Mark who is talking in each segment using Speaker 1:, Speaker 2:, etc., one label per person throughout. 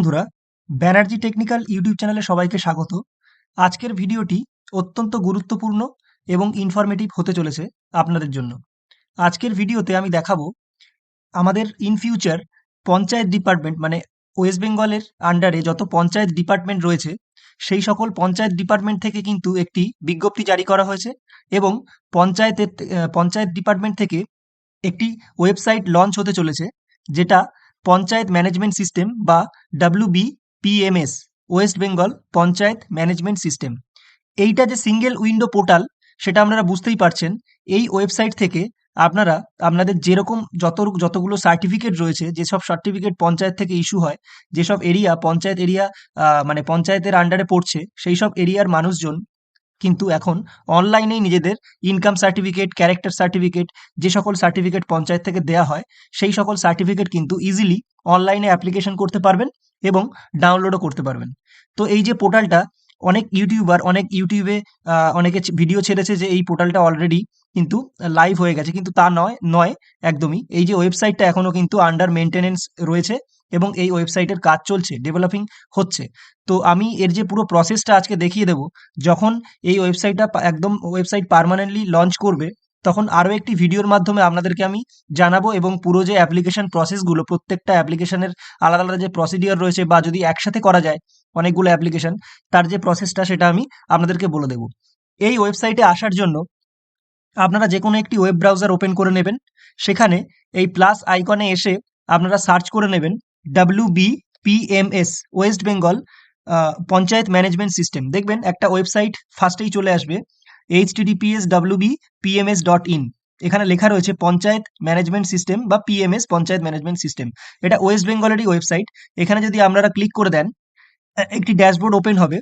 Speaker 1: বন্ধুরা, Banerjee technical YouTube চ্যানেলে সবাইকে স্বাগত। আজকের ভিডিওটি অত্যন্ত গুরুত্বপূর্ণ এবং ইনফরমেটিভ হতে চলেছে আপনাদের জন্য। আজকের ভিডিওতে আমি দেখাবো আমাদের ইন ফিউচার পঞ্চায়েত ডিপার্টমেন্ট মানে ওয়েস্ট বেঙ্গলের আন্ডারে যত পঞ্চায়েত ডিপার্টমেন্ট রয়েছে, সেই সকল পঞ্চায়েত ডিপার্টমেন্ট থেকে কিন্তু একটি বিজ্ঞপ্তি জারি করা হয়েছে এবং পঞ্চায়েতের পঞ্চায়েত ডিপার্টমেন্ট থেকে একটি ওয়েবসাইট লঞ্চ হতে চলেছে, যেটা পঞ্চায়েত ম্যানেজমেন্ট সিস্টেম বা WB PMS West Bengal panchayat management system. এইটা যে সিঙ্গেল উইন্ডো পোর্টাল, সেটা আপনারা বুঝতেই পারছেন। এই ওয়েবসাইট থেকে আপনারা, আপনাদের যেরকম যত যতগুলো সার্টিফিকেট রয়েছে, যেসব সার্টিফিকেট পঞ্চায়েত থেকে ইস্যু হয়, যেসব এরিয়া, পঞ্চায়েত এরিয়া মানে পঞ্চায়েতের আন্ডারে পড়ছে সেই সব এরিয়ার মানুষজন কিন্তু এখন অনলাইনেই নিজেদের ইনকাম সার্টিফিকেট ক্যারেক্টার সার্টিফিকেট যে সকল সার্টিফিকেট পঞ্চায়েত থেকে দেয়া হয়, সেই সকল সার্টিফিকেট কিন্তু ইজিলি অনলাইনে অ্যাপ্লিকেশন করতে পারবেন এবং ডাউনলোডও করতে পারবেন। তো এই যে পোর্টালটা অনেক ইউটিউবার অনেক ইউটিউবে অনেকে ভিডিও ছেড়েছে যে এই পোর্টালটা অলরেডি কিন্তু লাইভ হয়ে গেছে, কিন্তু তা নয় নয়, একদমই। এই যে ওয়েবসাইটটা এখনও কিন্তু আন্ডার মেনটেনেন্স রয়েছে। এবং এই ওয়েবসাইটের কাজ চলছে ডেভেলপিং হচ্ছে। তো আমি এর যে পুরো প্রসেসটা আজকে দেখিয়ে দেবো, যখন এই ওয়েবসাইটটা একদম ওয়েবসাইট পার্মানেন্টলি লঞ্চ করবে, তখন আরও একটি ভিডিওর মাধ্যমে আপনাদেরকে আমি জানাব এবং পুরো যে অ্যাপ্লিকেশন প্রসেসগুলো প্রত্যেকটা অ্যাপ্লিকেশনের আলাদা আলাদা যে প্রসিডিওর রয়েছে বা যদি একসাথে করা যায় অনেকগুলো অ্যাপ্লিকেশন তার যে প্রসেসটা সেটা আমি আপনাদেরকে বলে দেবো। এই ওয়েবসাইটে আসার জন্য আপনারা যে কোনো একটি ওয়েব ব্রাউজার ওপেন করে নেবেন। সেখানে এই প্লাস আইকনে এসে আপনারা সার্চ করে নেবেন। W B PMS West Bengal panchayat management system দেখবেন একটা ওয়েবসাইট ফার্স্টেই চলে আসবে H TTPS W B PMS dot in এখানে লেখা রয়েছে পঞ্চায়েত ম্যানেজমেন্ট সিস্টেম বা পিএমএস পঞ্চায়েত ম্যানেজমেন্ট সিস্টেম এটা ওয়েস্ট বেঙ্গলেরই ওয়েবসাইট এখানে যদি আপনারা ক্লিক করে দেন, একটি ড্যাশবোর্ড ওপেন হবে।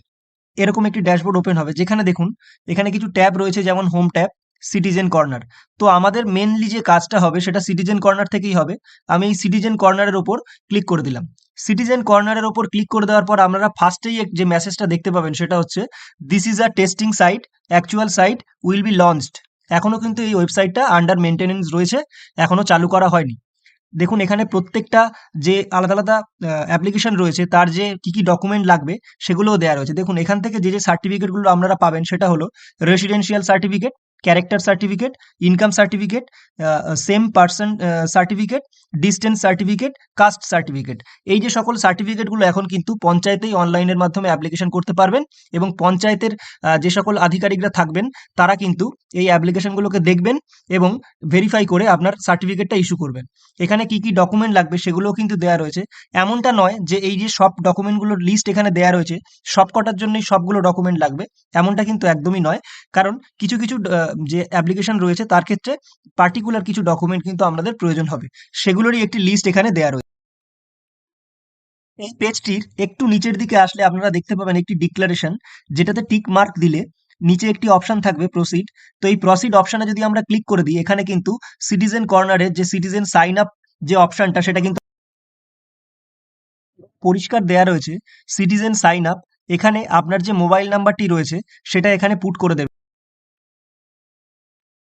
Speaker 1: এরকম একটি ড্যাশবোর্ড ওপেন হবে। যেখানে দেখুন, এখানে কিছু ট্যাব রয়েছে, যেমন হোম ট্যাব সিটিজেন কর্নার তো আমাদের মেনলি যে কাজটা হবে সেটা সিটিজেন কর্নার থেকেই হবে। আমি এই সিটিজেন কর্নারের ওপর ক্লিক করে দিলাম। সিটিজেন কর্নারের ওপর ক্লিক করে দেওয়ার পর আপনারা ফার্স্টেই যে মেসেজটা দেখতে পাবেন সেটা হচ্ছে this is a testing site actual site will be launched এখনও কিন্তু এই ওয়েবসাইটটা আন্ডার মেনটেনেন্স রয়েছে, এখনও চালু করা হয়নি। দেখুন, এখানে প্রত্যেকটা যে আলাদা আলাদা অ্যাপ্লিকেশন রয়েছে, তার যে কি কি ডকুমেন্ট লাগবে সেগুলোও দেওয়া রয়েছে। দেখুন, এখান থেকে যে যে সার্টিফিকেটগুলো আপনারা পাবেন সেটা হলো residential certificate character certificate income certificate same person certificate distance certificate caste certificate এই যে সকল সার্টিফিকেটগুলো এখন কিন্তু পঞ্চায়েতেই অনলাইনের মাধ্যমে অ্যাপ্লিকেশন করতে পারবেন এবং পঞ্চায়েতের যে সকল আধিকারিকরা থাকবেন, তারা কিন্তু এই অ্যাপ্লিকেশনগুলোকে দেখবেন এবং ভেরিফাই করে আপনার সার্টিফিকেটটা ইস্যু করবেন। এখানে কি কি ডকুমেন্ট লাগবে সেগুলোও কিন্তু দেওয়া রয়েছে। এমনটা নয় যে এই যে সব ডকুমেন্টগুলোর লিস্ট এখানে দেওয়া রয়েছে সব কটার জন্যই সবগুলো ডকুমেন্ট লাগবে, এমনটা কিন্তু একদমই নয়। কারণ কিছু কিছু যে অ্যাপ্লিকেশন রয়েছে তার ক্ষেত্রে পার্টিকুলার কিছু ডকুমেন্ট কিন্তু আমাদের প্রয়োজন হবে। সেগুলোরই একটি লিস্ট এখানে দেওয়া রয়েছে। এই পেজটির একটু নিচের দিকে আসলে আপনারা দেখতে পাবেন একটি ডিক্লারেশন যেটাতে টিক মার্ক দিলে নিচে একটি অপশন থাকবে প্রসিড তো এই প্রসিড অপশনে যদি আমরা ক্লিক করে দিই, এখানে কিন্তু সিটিজেন কর্নারের যে সিটিজেন সাইন আপ যে অপশনটা সেটা কিন্তু পরিষ্কার দেয়া রয়েছে। সিটিজেন সাইন আপ এখানে আপনার যে মোবাইল নাম্বারটি রয়েছে, সেটা এখানে পুট করে দেবে।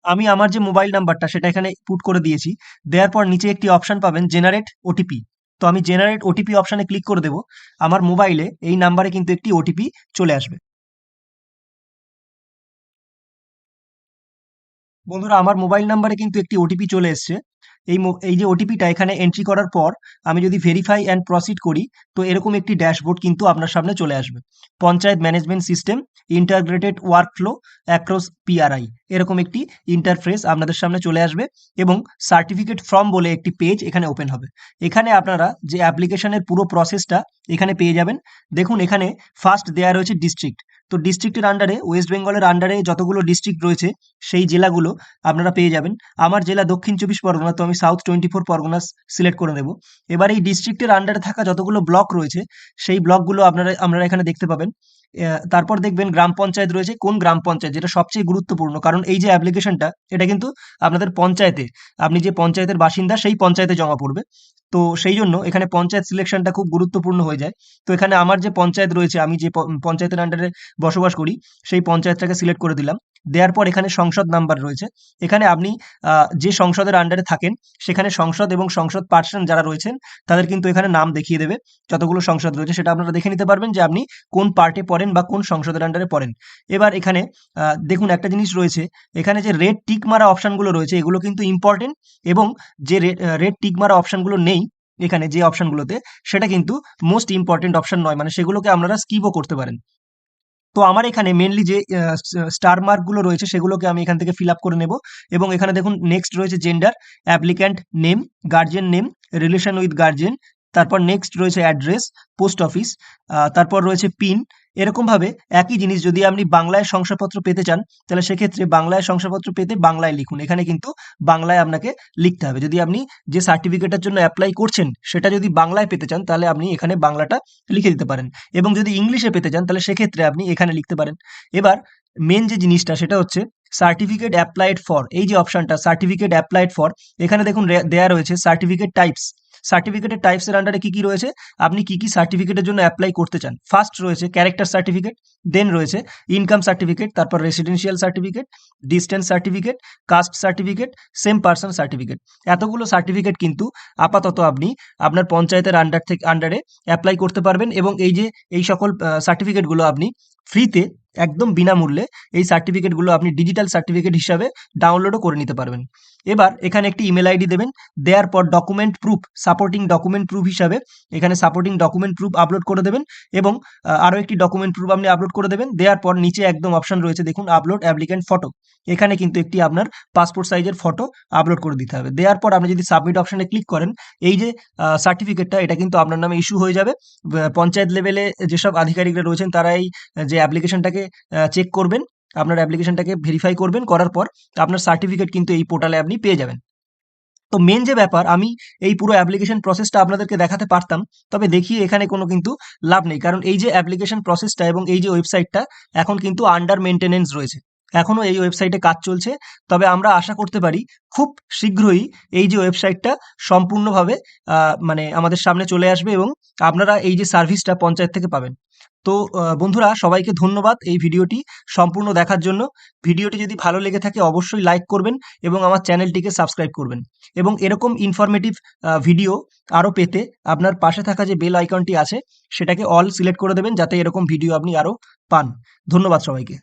Speaker 1: আমি আমার যে মোবাইল নাম্বারটা সেটা এখানে পুট করে দিয়েছি। দেওয়ার পর নিচে একটি অপশান পাবেন জেনারেট ওটিপি তো আমি জেনারেট ওটিপি অপশানে ক্লিক করে দেবো। আমার মোবাইলে এই নাম্বারে কিন্তু একটি ওটিপি চলে আসবে। বন্ধুরা, আমার মোবাইল নাম্বারে কিন্তু একটি ওটিপি চলে এসেছে। এই এই যে ওটিপিটা এখানে এন্ট্রি করার পর আমি যদি ভেরিফাই অ্যান্ড প্রসিড করি, তো এরকম একটি ড্যাশবোর্ড কিন্তু আপনার সামনে চলে আসবে। Panchayat management system integrated workflow across PRI এরকম একটি ইন্টারফেস আপনাদের সামনে চলে আসবে এবং সার্টিফিকেট ফর্ম বলে একটি পেজ এখানে ওপেন হবে। এখানে আপনারা যে অ্যাপ্লিকেশনের পুরো প্রসেসটা এখানে পেয়ে যাবেন। দেখুন, এখানে ফার্স্ট দেয়া রয়েছে ডিস্ট্রিক্ট তো ডিস্ট্রিক্টের আন্ডারে ওয়েস্ট বেঙ্গলের আন্ডারে যতগুলো ডিস্ট্রিক্ট রয়েছে, সেই জেলাগুলো আপনারা পেয়ে যাবেন। আমার জেলা দক্ষিণ চব্বিশ পরগনা, তো আমি South twenty four Parganas select করে নেব এবার এই ডিস্ট্রিক্টের আন্ডারে থাকা যতগুলো ব্লক রয়েছে, সেই ব্লকগুলো আপনারা আপনারা এখানে দেখতে পাবেন। তারপর দেখবেন গ্রাম পঞ্চায়েত রয়েছে। কোন গ্রাম পঞ্চায়েত? যেটা সবচেয়ে গুরুত্বপূর্ণ, কারণ এই যে অ্যাপ্লিকেশনটা এটা কিন্তু আপনাদের পঞ্চায়েতে, আপনি যে পঞ্চায়েতের বাসিন্দা, সেই পঞ্চায়েতে জমা পড়বে। তো সেই জন্য এখানে পঞ্চায়েত সিলেকশনটা খুব গুরুত্বপূর্ণ হয়ে যায়। তো এখানে আমার যে পঞ্চায়েত রয়েছে, আমি যে পঞ্চায়েতের আন্ডারে বসবাস করি, সেই পঞ্চায়েতটাকে সিলেক্ট করে দিলাম। দেওয়ার পর এখানে সংসদ নাম্বার রয়েছে। এখানে আপনি যে সংসদের আন্ডারে থাকেন, সেখানে সংসদ এবং সংসদ পার্সন যারা রয়েছেন, তাদের কিন্তু এখানে নাম দেখিয়ে দেবে, যতগুলো সংসদ রয়েছে। সেটা আপনারা দেখে নিতে পারবেন যে আপনি কোন পার্টে পড়েন বা কোন সংসদের আন্ডারে পড়েন। এবার এখানে দেখুন একটা জিনিস রয়েছে। এখানে যে রেড টিক মারা অপশনগুলো রয়েছে, এগুলো কিন্তু ইম্পর্টেন্ট এবং যে রেড টিক মারা অপশনগুলো নেই এখানে, যে অপশনগুলোতে সেটা কিন্তু মোস্ট ইম্পর্টেন্ট অপশন নয়। মানে সেগুলোকে আপনারা স্কিপও করতে পারেন। তো আমার এখানে মেনলি যে স্টার মার্কগুলো রয়েছে সেগুলোকে আমি এখান থেকে ফিল আপ করে নেব। এবং এখানে দেখুন নেক্সট রয়েছে gender applicant name guardian name relation with guardian তারপর নেক্সট রয়েছে অ্যাড্রেস পোস্ট অফিস তারপর রয়েছে পিন এরকমভাবে একই জিনিস যদি আপনি বাংলায় শংসাপত্র পেতে চান, তাহলে সেক্ষেত্রে বাংলায় শংসাপত্র পেতে বাংলায় লিখুন। এখানে কিন্তু বাংলায় আপনাকে লিখতে হবে। যদি আপনি যে সার্টিফিকেটের জন্য অ্যাপ্লাই করছেন, সেটা যদি বাংলায় পেতে চান, তাহলে আপনি এখানে বাংলাটা লিখে দিতে পারেন। এবং যদি ইংলিশে পেতে চান, তাহলে সেক্ষেত্রে আপনি এখানে লিখতে পারেন। এবার মেন যে জিনিসটা, সেটা হচ্ছে সার্টিফিকেট অ্যাপ্লাইড ফর এই যে অপশনটা সার্টিফিকেট অ্যাপ্লাইড ফর এখানে দেখুন দেয়া রয়েছে সার্টিফিকেট টাইপস সার্টিফিকেটের টাইপসের আন্ডারে কি কি রয়েছে? আপনি কি কি সার্টিফিকেটের জন্য অ্যাপ্লাই করতে চান? ফার্স্ট রয়েছে ক্যারেক্টার সার্টিফিকেট দেন রয়েছে ইনকাম সার্টিফিকেট তারপর residential certificate distance certificate caste certificate same person certificate এতগুলো সার্টিফিকেট কিন্তু আপাতত আপনি আপনার পঞ্চায়েতের আন্ডার থেকে আন্ডারে অ্যাপ্লাই করতে পারবেন এবং এই যে, এই সকল সার্টিফিকেটগুলো আপনি ফ্রিতে একদম বিনামূল্যে এই সার্টিফিকেটগুলো আপনি ডিজিটাল সার্টিফিকেট হিসাবে ডাউনলোডও করে নিতে পারবেন। এবার এখানে একটি ইমেল আইডি দেবেন। দেওয়ার পর document proof supporting document proof হিসাবে এখানে সাপোর্টিং ডকুমেন্ট প্রুফ আপলোড করে দেবেন এবং আরও একটি ডকুমেন্ট প্রুফ আপনি আপলোড করে দেবেন। দেওয়ার পর নিচে একদম অপশন রয়েছে, দেখুন আপলোড অ্যাপ্লিক্যান্ট ফটো এখানে কিন্তু একটি আপনার পাসপোর্ট সাইজের ফটো আপলোড করে দিতে হবে। দেওয়ার পর আপনি যদি সাবমিট অপশানে ক্লিক করেন, এই যে সার্টিফিকেটটা এটা কিন্তু আপনার নামে ইস্যু হয়ে যাবে। পঞ্চায়েত লেভেলে যেসব আধিকারিকরা রয়েছেন তারা এই যে অ্যাপ্লিকেশনটাকে চেক করবেন, আপনার অ্যাপ্লিকেশনটাকে ভেরিফাই করবেন, করার পর আপনার সার্টিফিকেট কিন্তু এই পোর্টালে আপনি পেয়ে যাবেন। তো মেন যে ব্যাপার, আমি এই পুরো অ্যাপ্লিকেশন প্রসেসটা আপনাদেরকে দেখাতে পারতাম, তবে দেখি এখানে কোনো কিন্তু লাভ নেই। কারণ এই যে অ্যাপ্লিকেশন প্রসেসটা এবং এই যে ওয়েবসাইটটা এখন কিন্তু আন্ডার মেনটেনেন্স রয়েছে। এখনও এই ওয়েবসাইটে কাজ চলছে, তবে আমরা আশা করতে পারি খুব শীঘ্রই এই যে ওয়েবসাইটটা সম্পূর্ণভাবে মানে আমাদের সামনে চলে আসবে এবং আপনারা এই যে সার্ভিসটা পঞ্চায়েত থেকে পাবেন। তো বন্ধুরা সবাইকে ধন্যবাদ এই ভিডিওটি সম্পূর্ণ দেখার জন্য। ভিডিওটি যদি ভালো লেগে থাকে অবশ্যই লাইক করবেন এবং আমার চ্যানেলটিকে সাবস্ক্রাইব করবেন। এবং এরকম ইনফরমেটিভ ভিডিও আরও পেতে আপনার পাশে থাকা যে বেল আইকনটি আছে, সেটাকে অল সিলেক্ট করে দেবেন যাতে এরকম ভিডিও আপনি আরও পান। ধন্যবাদ সবাইকে।